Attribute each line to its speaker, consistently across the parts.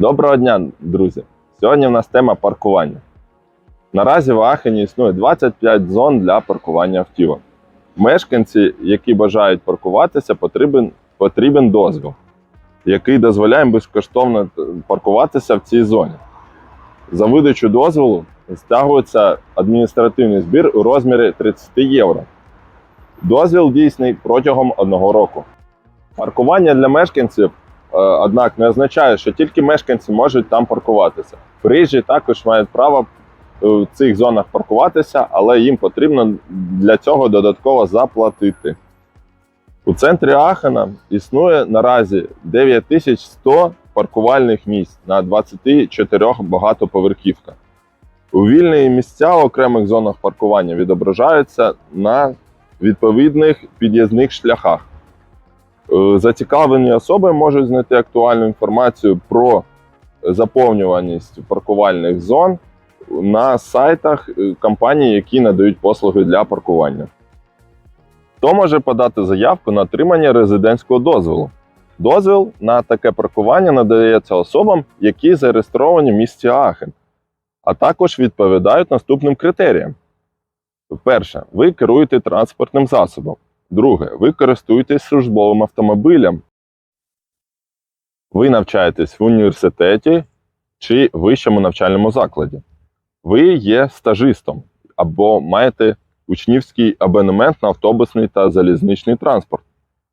Speaker 1: Доброго дня, друзі! Сьогодні в нас тема паркування. Наразі в Аахені існує 25 зон для паркування автівок. Мешканці, які бажають паркуватися, потрібен, потрібен дозвіл, який дозволяє безкоштовно паркуватися в цій зоні. За видачу дозволу стягується адміністративний збір у розмірі 30 євро. Дозвіл дійсний протягом одного року. Паркування для мешканців Однак не означає, що тільки мешканці можуть там паркуватися. Приїжджі також мають право в цих зонах паркуватися, але їм потрібно для цього додатково заплатити. У центрі Ахена існує наразі 9100 паркувальних місць на 24 багатоповерхівках. У вільні місця в окремих зонах паркування відображаються на відповідних під'їзних шляхах. Е, Зацікавлені особи можуть знайти актуальну інформацію про заповнюваність паркувальних зон на сайтах е, компаній, які надають послуги для паркування. Хто може подати заявку на отримання резидентського дозволу? Дозвіл на таке паркування надається особам, які зареєстровані в місті Ахен, а також відповідають наступним критеріям. Перше, ви керуєте транспортним засобом. Друге, ви користуєтесь службовим автомобілем. Ви навчаєтесь в університеті чи вищому навчальному закладі. Ви є стажистом або маєте учнівський абонемент на автобусний та залізничний транспорт.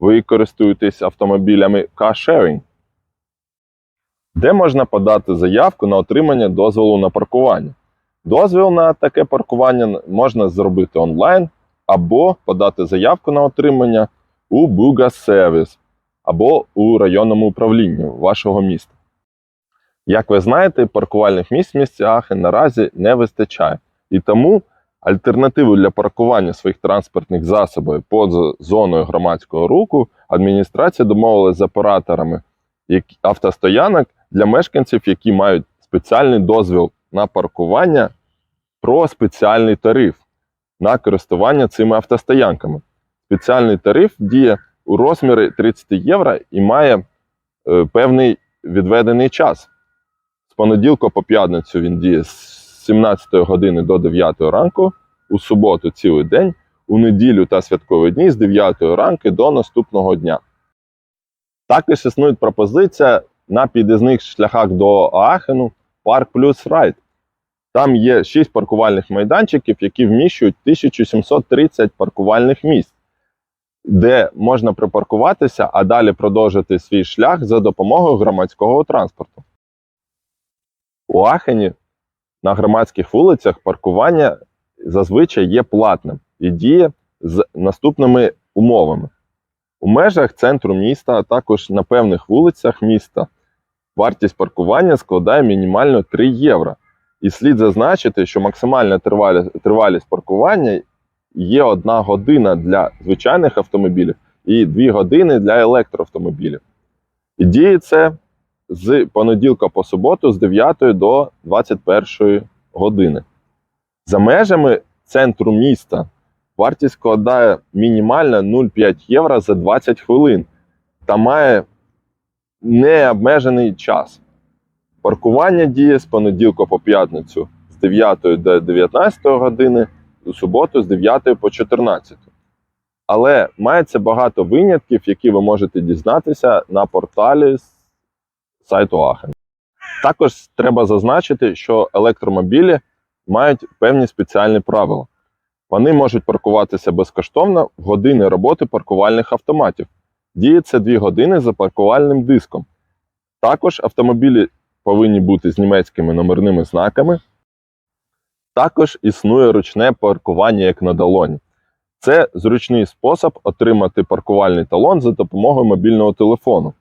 Speaker 1: Ви користуєтесь автомобілями car-sharing. Де можна подати заявку на отримання дозволу на паркування? Дозвіл на таке паркування можна зробити онлайн або подати заявку на отримання у Buga або у районному управлінні вашого міста. Як ви знаєте, паркувальних місць в місті Ахен наразі не вистачає, і тому альтернативу для паркування своїх транспортних засобів поза зоною громадського руху адміністрація домовилася з операторами автостоянок для мешканців, які мають спеціальний дозвіл на паркування про спеціальний тариф на користування цими автостоянками. Спеціальний тариф діє у розмірі 30 євро і має е, певний відведений час. З понеділка по п'ятницю він діє з 17 години до 9 ранку, у суботу цілий день, у неділю та святкові дні з 9 ранку до наступного дня. Також існує пропозиція на під'їзних шляхах до Аахену Парк плюс Райд. Там є 6 паркувальних майданчиків, які вміщують 1730 паркувальних місць, де можна припаркуватися, а далі продовжити свій шлях за допомогою громадського транспорту. У Ахені на громадських вулицях паркування зазвичай є платним і діє з наступними умовами. У межах центру міста, а також на певних вулицях міста, вартість паркування складає мінімально 3 євро. І слід зазначити, що максимальна тривалі- тривалість паркування є одна година для звичайних автомобілів і 2 години для електроавтомобілів. І діє це з понеділка по суботу з 9 до 21 години. За межами центру міста вартість складає мінімально 0,5 євро за 20 хвилин та має необмежений час. Паркування діє з понеділка по п'ятницю з 9 до 19 години, у суботу з 9 по 14. Але мається багато винятків, які ви можете дізнатися на порталі з сайту Ахен. Також треба зазначити, що електромобілі мають певні спеціальні правила. Вони можуть паркуватися безкоштовно в години роботи паркувальних автоматів. Діє це 2 години за паркувальним диском. Також автомобілі повинні бути з німецькими номерними знаками. Також існує ручне паркування як на долоні. Це зручний спосіб отримати паркувальний талон за допомогою мобільного телефону.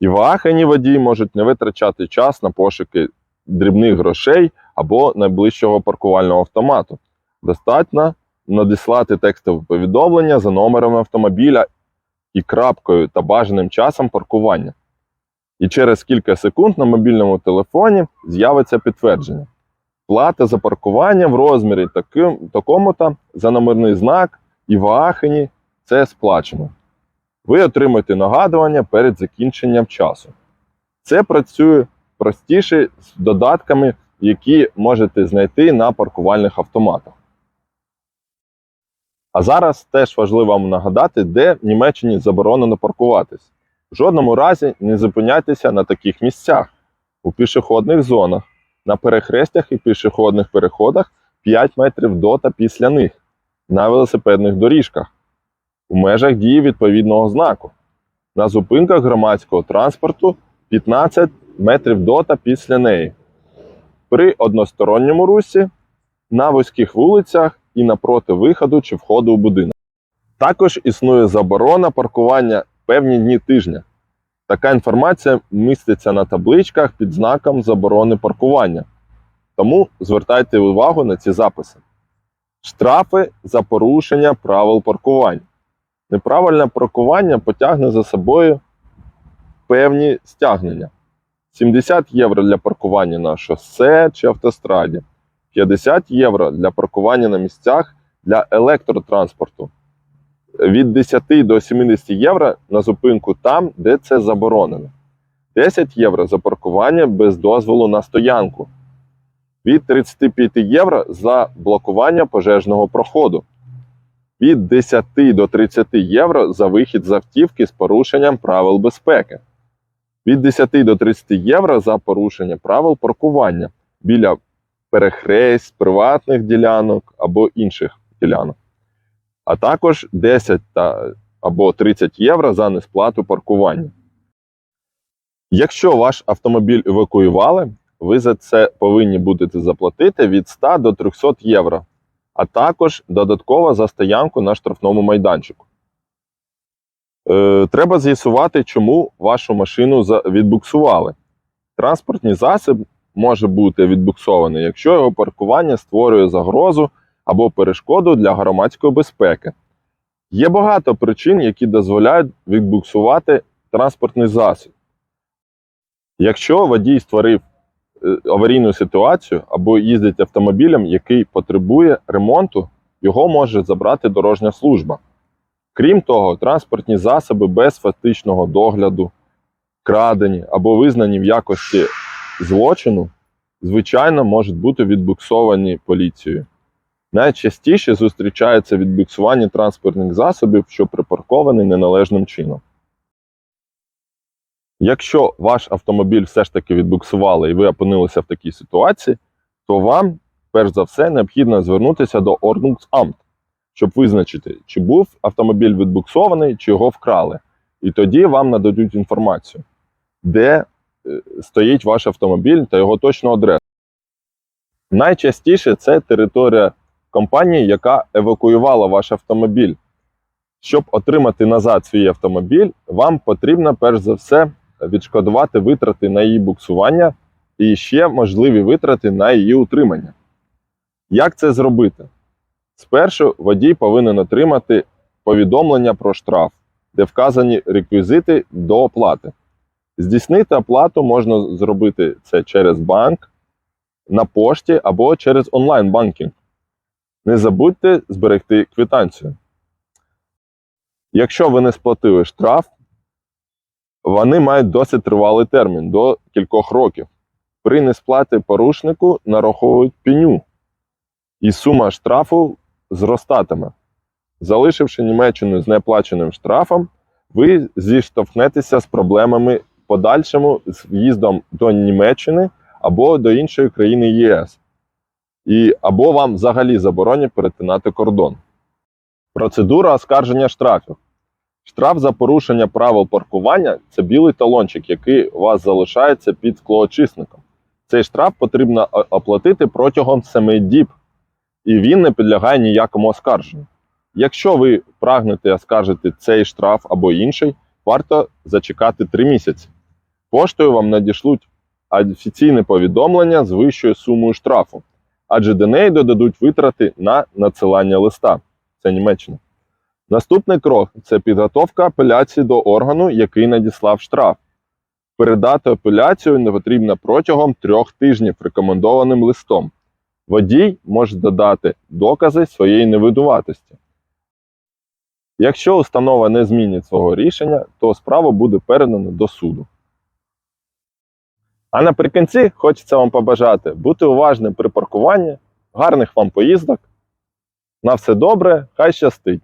Speaker 1: І в Аахені водії можуть не витрачати час на пошуки дрібних грошей або найближчого паркувального автомату. Достатньо надіслати текстове повідомлення за номером автомобіля і крапкою та бажаним часом паркування. І через кілька секунд на мобільному телефоні з'явиться підтвердження. Плата за паркування в розмірі такому-то за номерний знак і в Аахені це сплачено. Ви отримаєте нагадування перед закінченням часу. Це працює простіші з додатками, які можете знайти на паркувальних автоматах. А зараз теж важливо вам нагадати, де в Німеччині заборонено паркуватись. Жодному разі не зупиняйтеся на таких місцях. У пішохідних зонах, на перехрестях і пішохідних переходах 5 метрів до та після них, на велосипедних доріжках, у межах дії відповідного знаку, на зупинках громадського транспорту 15 метрів до та після неї, при односторонньому русі, на вузьких вулицях і напроти виходу чи входу у будинок. Також існує заборона паркування певні дні тижня. Така інформація міститься на табличках під знаком заборони паркування. Тому звертайте увагу на ці записи. Штрафи за порушення правил паркування. Неправильне паркування потягне за собою певні стягнення. 70 євро для паркування на шосе чи автостраді, 50 євро для паркування на місцях для електротранспорту, від 10 до 70 євро на зупинку там, де це заборонено. 10 євро за паркування без дозволу на стоянку. Від 35 євро за блокування пожежного проходу. Від 10 до 30 євро за вихід з автівки з порушенням правил безпеки. Від 10 до 30 євро за порушення правил паркування біля перехресть, приватних ділянок або інших ділянок а також 10 та, або 30 євро за несплату паркування. Якщо ваш автомобіль евакуювали, ви за це повинні будете заплатити від 100 до 300 євро, а також додатково за стоянку на штрафному майданчику. Е, треба з'ясувати, чому вашу машину відбуксували. Транспортний засіб може бути відбуксований, якщо його паркування створює загрозу або перешкоду для громадської безпеки. Є багато причин, які дозволяють відбуксувати транспортний засіб. Якщо водій створив е, аварійну ситуацію або їздить автомобілем, який потребує ремонту, його може забрати дорожня служба. Крім того, транспортні засоби без фактичного догляду, крадені або визнані в якості злочину, звичайно, можуть бути відбуксовані поліцією. Найчастіше зустрічається відбуксування транспортних засобів, що припарковані неналежним чином. Якщо ваш автомобіль все ж таки відбуксували і ви опинилися в такій ситуації, то вам, перш за все, необхідно звернутися до Ordnungsamt, щоб визначити, чи був автомобіль відбуксований, чи його вкрали. І тоді вам нададуть інформацію, де е, стоїть ваш автомобіль та його точну адресу. Найчастіше це територія компанії, яка евакуювала ваш автомобіль. Щоб отримати назад свій автомобіль, вам потрібно перш за все відшкодувати витрати на її буксування і ще можливі витрати на її утримання. Як це зробити? Спершу водій повинен отримати повідомлення про штраф, де вказані реквізити до оплати. Здійснити оплату можна зробити це через банк, на пошті або через онлайн-банкінг. Не забудьте зберегти квитанцію. Якщо ви не сплатили штраф, вони мають досить тривалий термін до кількох років. При несплаті порушнику нараховують пеню, і сума штрафу зростатиме. Залишивши Німеччину з неплаченим штрафом, ви зіштовхнетеся з проблемами подальшому з в'їздом до Німеччини або до іншої країни ЄС і або вам взагалі заборонять перетинати кордон. Процедура оскарження штрафів. Штраф за порушення правил паркування це білий талончик, який у вас залишається під склоочисником. Цей штраф потрібно оплатити протягом 7 діб, і він не підлягає ніякому оскарженню. Якщо ви прагнете оскаржити цей штраф або інший, варто зачекати 3 місяці. Поштою вам надішлють офіційне повідомлення з вищою сумою штрафу адже до неї додадуть витрати на надсилання листа. Це Німеччина. Наступний крок це підготовка апеляції до органу, який надіслав штраф. Передати апеляцію не потрібно протягом трьох тижнів рекомендованим листом. Водій може додати докази своєї невинуватості. Якщо установа не змінить свого рішення, то справа буде передана до суду. А наприкінці хочеться вам побажати бути уважним при паркуванні, гарних вам поїздок. На все добре, хай щастить!